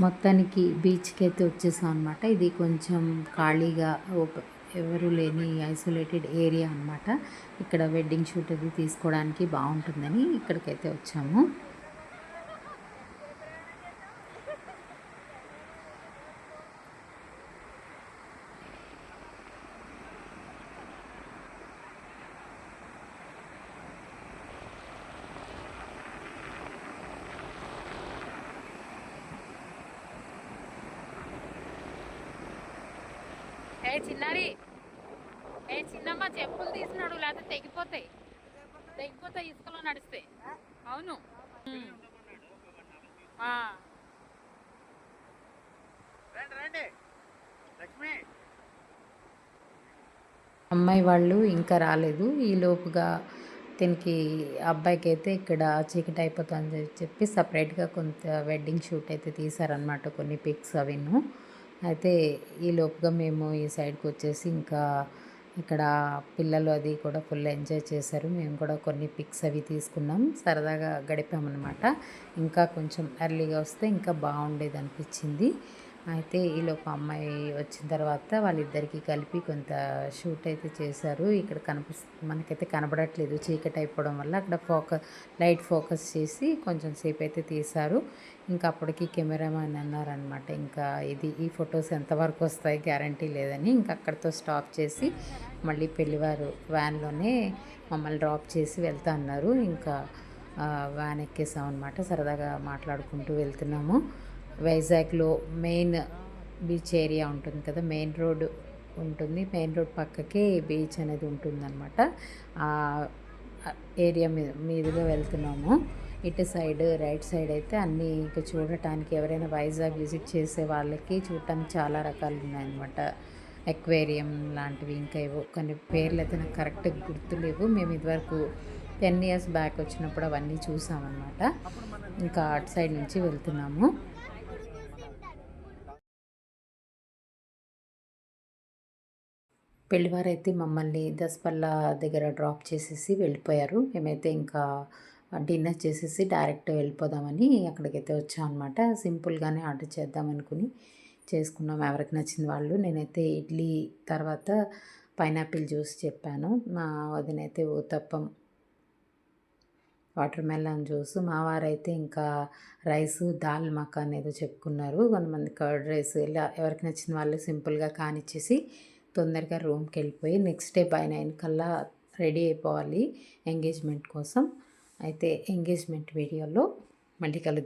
మొత్తానికి బీచ్కి అయితే వచ్చేసాం అనమాట ఇది కొంచెం ఖాళీగా ఎవరు లేని ఐసోలేటెడ్ ఏరియా అనమాట ఇక్కడ వెడ్డింగ్ షూట్ అది తీసుకోవడానికి బాగుంటుందని ఇక్కడికైతే వచ్చాము. ఏ చిన్నారి? ఏ చిన్నమ్మ చెప్పులు తీసినాడు లేకపోతే తెగిపోతాయి తెగిపోతాయి ఇసుకలో నడిస్తే. అవును. ఉమ్. ఆ. రండి రండి. లక్ష్మి. అమ్మాయి వాళ్ళు ఇంకా రాలేదు. ఈ లోపుగా దీనికి అబ్బాయికి అయితే ఇక్కడ చీకటి అయిపోతుందని చెప్పి సపరేట్గా కొంత వెడ్డింగ్ షూట్ అయితే తీశారనమాట కొన్ని పిక్స్ అవిను. అయితే ఈ లోపుగా మేము ఈ సైడ్కి వచ్చేసి ఇంకా ఇక్కడ పిల్లలు అది కూడా ఫుల్ ఎంజాయ్ చేశారు. మేము కూడా కొన్ని పిక్స్ అవి తీసుకున్నాం. సరదాగా గడిపామన్నమాట. ఇంకా కొంచెం ఎర్లీగా వస్తే ఇంకా బాగుండేది అనిపించింది. అయితే ఈలోపు అమ్మాయి వచ్చిన తర్వాత వాళ్ళిద్దరికీ కలిపి కొంత షూట్ అయితే చేశారు. ఇక్కడ కనిపిస్తుంది మనకైతే కనబడట్లేదు చీకటి అయిపోవడం వల్ల. అక్కడ ఫోకస్ లైట్ ఫోకస్ చేసి కొంచెం సేపు అయితే తీశారు. ఇంకా అప్పటికి కెమెరామ్యాన్ అన్నారనమాట ఇంకా ఇది ఈ ఫొటోస్ ఎంతవరకు వస్తాయి గ్యారంటీ లేదని. ఇంకా అక్కడితో స్టాప్ చేసి మళ్ళీ పెళ్ళివారు వ్యాన్లోనే మమ్మల్ని డ్రాప్ చేసి వెళ్తా అన్నారు. ఇంకా వ్యాన్ ఎక్కేసాం అనమాట సరదాగా మాట్లాడుకుంటూ వెళ్తున్నాము. వైజాగ్లో మెయిన్ బీచ్ ఏరియా ఉంటుంది కదా మెయిన్ రోడ్ ఉంటుంది. మెయిన్ రోడ్ పక్కకి బీచ్ అనేది ఉంటుందన్నమాట. ఆ ఏరియా మీద మీదుగా వెళ్తున్నాము. ఇటు సైడ్ రైట్ సైడ్ అయితే అన్నీ ఇంకా చూడటానికి ఎవరైనా వైజాగ్ విజిట్ చేసే వాళ్ళకి చూడటానికి చాలా రకాలు ఉన్నాయన్నమాట. ఎక్వేరియం లాంటివి ఇంకా ఏవో కొన్ని పేర్లు అయితే నాకు కరెక్ట్గా గుర్తులేవు. మేము ఇదివరకు టెన్ ఇయర్స్ బ్యాక్ వచ్చినప్పుడు అవన్నీ చూసామన్నమాట. ఇంకా అటు సైడ్ నుంచి వెళ్తున్నాము. పెళ్ళివారైతే మమ్మల్ని దసపల్ల దగ్గర డ్రాప్ చేసేసి వెళ్ళిపోయారు. మేమైతే ఇంకా డిన్నర్ చేసేసి డైరెక్ట్ వెళ్ళిపోదామని అక్కడికైతే వచ్చాం అనమాట సింపుల్గానే ఆర్డర్ చేద్దాం అనుకుని చేసుకున్నాం. ఎవరికి నచ్చిన వాళ్ళు. నేనైతే ఇడ్లీ తర్వాత పైనాపిల్ జ్యూస్ చెప్పాను. మా వదినైతే ఊతప్పం వాటర్ మెలన్ జ్యూస్. మా వారైతే ఇంకా రైస్ దాల్ మకాన్ ఏదో చెప్పుకున్నారు. కొంతమంది కర్డ్ రైస్. ఇలా ఎవరికి నచ్చిన వాళ్ళు సింపుల్గా కానిచ్చేసి తొందరగా రూమ్కి వెళ్ళిపోయి నెక్స్ట్ డే బై నైన్ కల్లా రెడీ అయిపోవాలి ఎంగేజ్మెంట్ కోసం. అయితే ఎంగేజ్మెంట్ వీడియోలో మళ్ళీ కలుద్దాం.